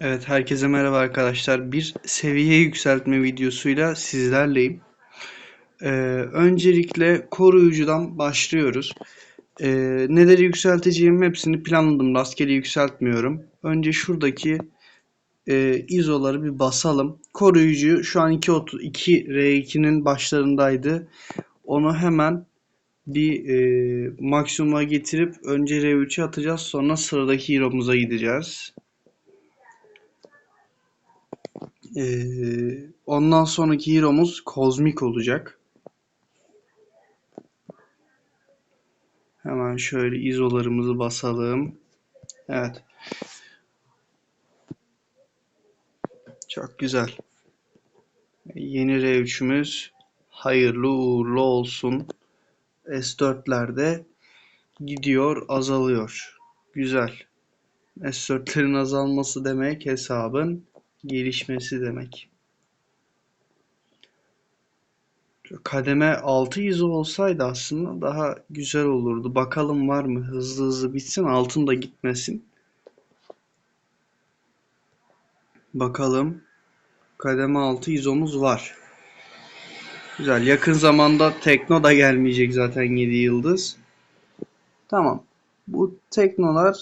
Evet, herkese merhaba arkadaşlar. Bir seviye yükseltme videosuyla sizlerleyim. Ee, öncelikle koruyucudan başlıyoruz. Ee, neleri yükselteceğim hepsini planladım. Rastgele yükseltmiyorum. Önce şuradaki e, izoları bir basalım. Koruyucu şu an 2, R2'nin başlarındaydı. Onu hemen bir e, maksimuma getirip önce R3'e atacağız. Sonra sıradaki hero'muza gideceğiz. Ee, ondan sonraki hero'muz kozmik olacak. Hemen şöyle izolarımızı basalım. Evet. Çok güzel. Yeni R3'ümüz hayırlı uğurlu olsun. S4'lerde gidiyor, azalıyor. Güzel. S4'lerin azalması demek hesabın gelişmesi demek. Kademe 6 izo olsaydı aslında daha güzel olurdu. Bakalım var mı? Hızlı hızlı bitsin. Altın da gitmesin. Bakalım. Kademe 6 izomuz var. Güzel. Yakın zamanda Tekno da gelmeyecek zaten 7 yıldız. Tamam. Bu Teknolar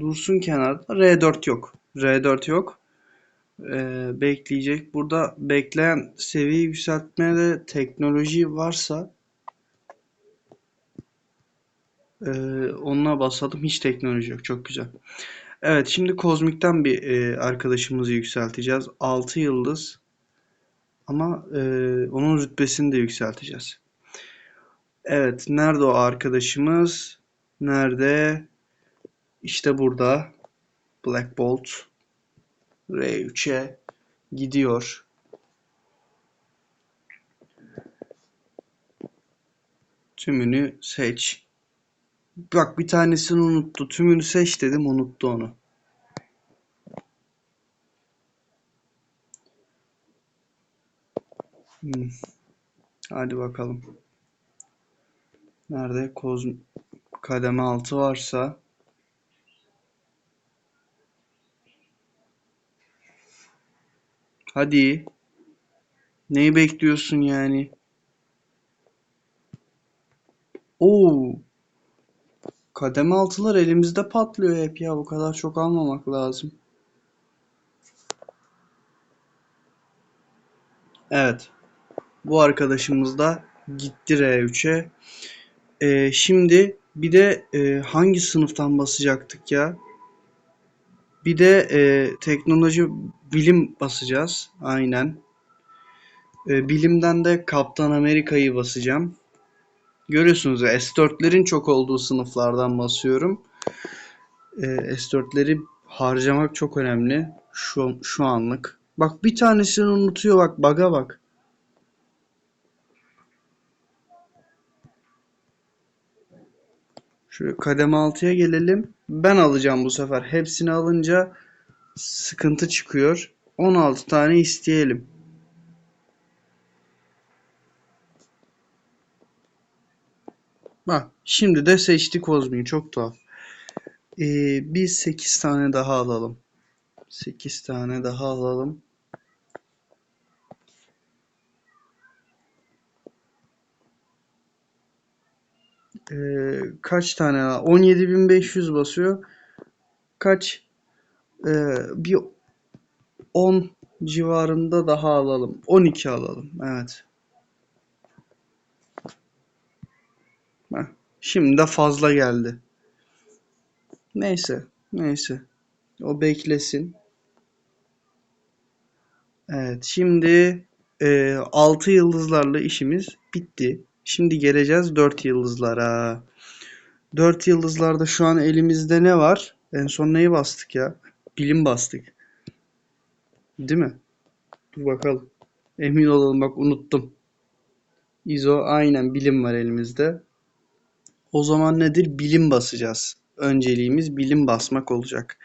dursun kenarda. R4 yok. R4 yok. Ee, bekleyecek. Burada bekleyen seviye yükseltmede teknoloji varsa e, onunla basalım. Hiç teknoloji yok. Çok güzel. Evet şimdi kozmikten bir e, arkadaşımızı yükselteceğiz. 6 yıldız. Ama e, onun rütbesini de yükselteceğiz. Evet. Nerede o arkadaşımız? Nerede? İşte burada. Black Bolt. R3'e gidiyor. Tümünü seç. Bak bir tanesini unuttu. Tümünü seç dedim unuttu onu. Hmm. Hadi bakalım. Nerede? Koz kademe altı varsa Hadi. Neyi bekliyorsun yani? Oo. Kademe altılar elimizde patlıyor hep ya. Bu kadar çok almamak lazım. Evet. Bu arkadaşımız da gitti R3'e. Ee, şimdi bir de e, hangi sınıftan basacaktık ya? Bir de e, teknoloji bilim basacağız. Aynen. E, bilimden de Kaptan Amerika'yı basacağım. Görüyorsunuz ya S4'lerin çok olduğu sınıflardan basıyorum. E, S4'leri harcamak çok önemli. Şu, şu anlık. Bak bir tanesini unutuyor bak. Baga bak. Şöyle kademe 6'ya gelelim. Ben alacağım bu sefer. Hepsini alınca sıkıntı çıkıyor. 16 tane isteyelim. Bak şimdi de seçti Kozmi'yi. Çok tuhaf. Ee, biz 8 tane daha alalım. 8 tane daha alalım. Ee, kaç tane? 17.500 basıyor. Kaç? Ee, bir 10 civarında daha alalım. 12 alalım. Evet. Şimdi de fazla geldi. Neyse. Neyse. O beklesin. Evet. Şimdi e, 6 yıldızlarla işimiz bitti. Şimdi geleceğiz 4 yıldızlara. 4 yıldızlarda şu an elimizde ne var? En son neyi bastık ya? Bilim bastık. Değil mi? Dur bakalım. Emin olalım bak unuttum. ISO aynen bilim var elimizde. O zaman nedir? Bilim basacağız. Önceliğimiz bilim basmak olacak.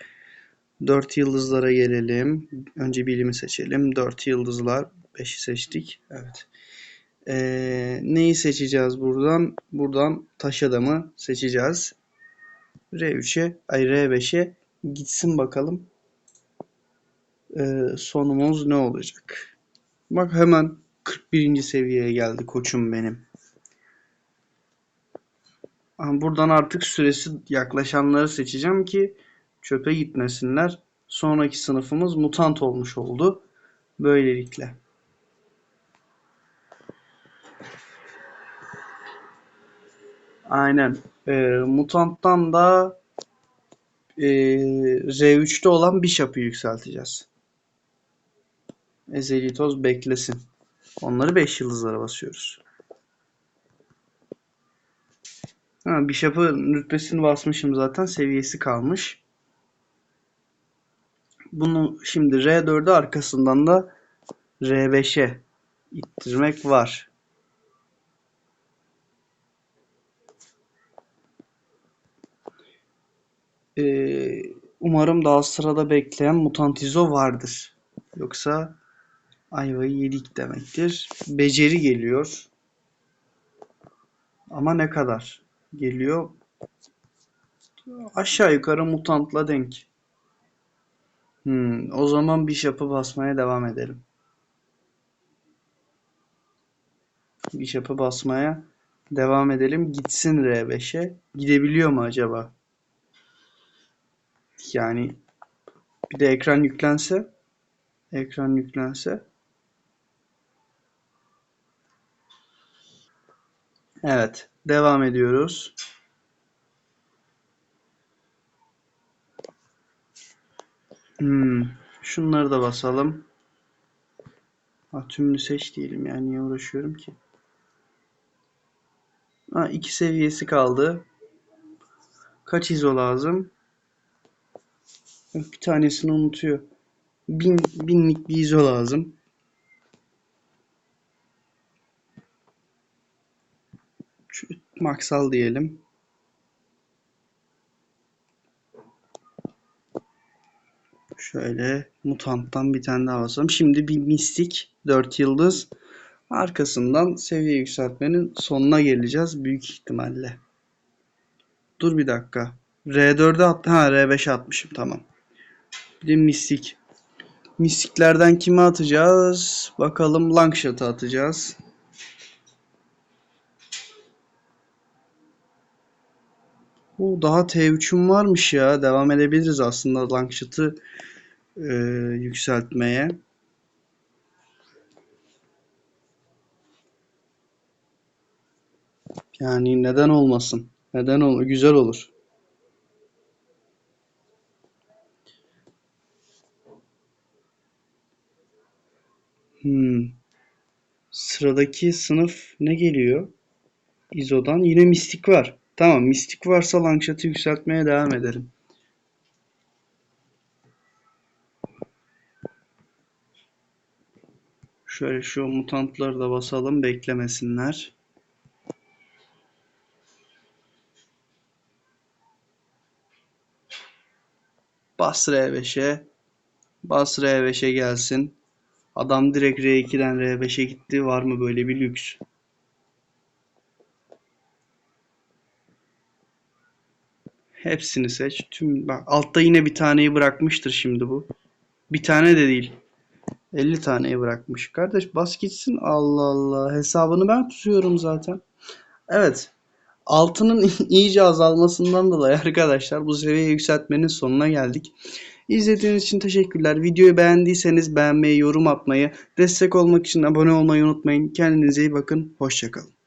4 yıldızlara gelelim. Önce bilimi seçelim. 4 yıldızlar. 5'i seçtik. Evet. Ee, neyi seçeceğiz buradan? Buradan taş adamı seçeceğiz. R3'e ay R5'e gitsin bakalım. e, sonumuz ne olacak? Bak hemen 41. seviyeye geldi koçum benim. Buradan artık süresi yaklaşanları seçeceğim ki çöpe gitmesinler. Sonraki sınıfımız mutant olmuş oldu. Böylelikle. Aynen. Ee, mutanttan da e, R3'te olan Bishop'ı yükselteceğiz. Ezeli toz beklesin. Onları 5 yıldızlara basıyoruz. Ha, Bishop'ın rütbesini basmışım zaten. Seviyesi kalmış. Bunu şimdi R4'e arkasından da R5'e ittirmek var. Ee, umarım daha sırada bekleyen Mutantizo vardır. Yoksa ayvayı yedik demektir. Beceri geliyor. Ama ne kadar geliyor? Aşağı yukarı mutantla denk. Hmm, o zaman Bishop'ı basmaya devam edelim. Bishop'ı basmaya devam edelim. Gitsin R5'e. Gidebiliyor mu acaba? Yani bir de ekran yüklense ekran yüklense Evet. Devam ediyoruz. Hmm, şunları da basalım. Ha, tümünü seç diyelim yani niye uğraşıyorum ki? Ha, iki seviyesi kaldı. Kaç izo lazım? Bir tanesini unutuyor. Bin, binlik bir izo lazım. Şu maksal diyelim. Şöyle mutanttan bir tane daha basalım. Şimdi bir mistik 4 yıldız. Arkasından seviye yükseltmenin sonuna geleceğiz büyük ihtimalle. Dur bir dakika. R4'e at ha R5'e atmışım tamam. Bir de mistik. Mistiklerden kimi atacağız? Bakalım Longshot'ı atacağız. O daha T3'üm varmış ya. Devam edebiliriz aslında Longshot'ı e, yükseltmeye. Yani neden olmasın? Neden ol güzel olur. Hmm. Sıradaki sınıf ne geliyor? İzo'dan yine mistik var. Tamam mistik varsa Longshot'ı yükseltmeye devam edelim. Şöyle şu mutantları da basalım beklemesinler. Bas R5'e. Bas R5'e gelsin. Adam direkt R2'den R5'e gitti. Var mı böyle bir lüks? Hepsini seç. Tüm bak altta yine bir taneyi bırakmıştır şimdi bu. Bir tane de değil. 50 taneyi bırakmış. Kardeş bas gitsin. Allah Allah. Hesabını ben tutuyorum zaten. Evet. Altının iyice azalmasından dolayı arkadaşlar bu seviye yükseltmenin sonuna geldik. İzlediğiniz için teşekkürler. Videoyu beğendiyseniz beğenmeyi, yorum atmayı, destek olmak için abone olmayı unutmayın. Kendinize iyi bakın. Hoşçakalın.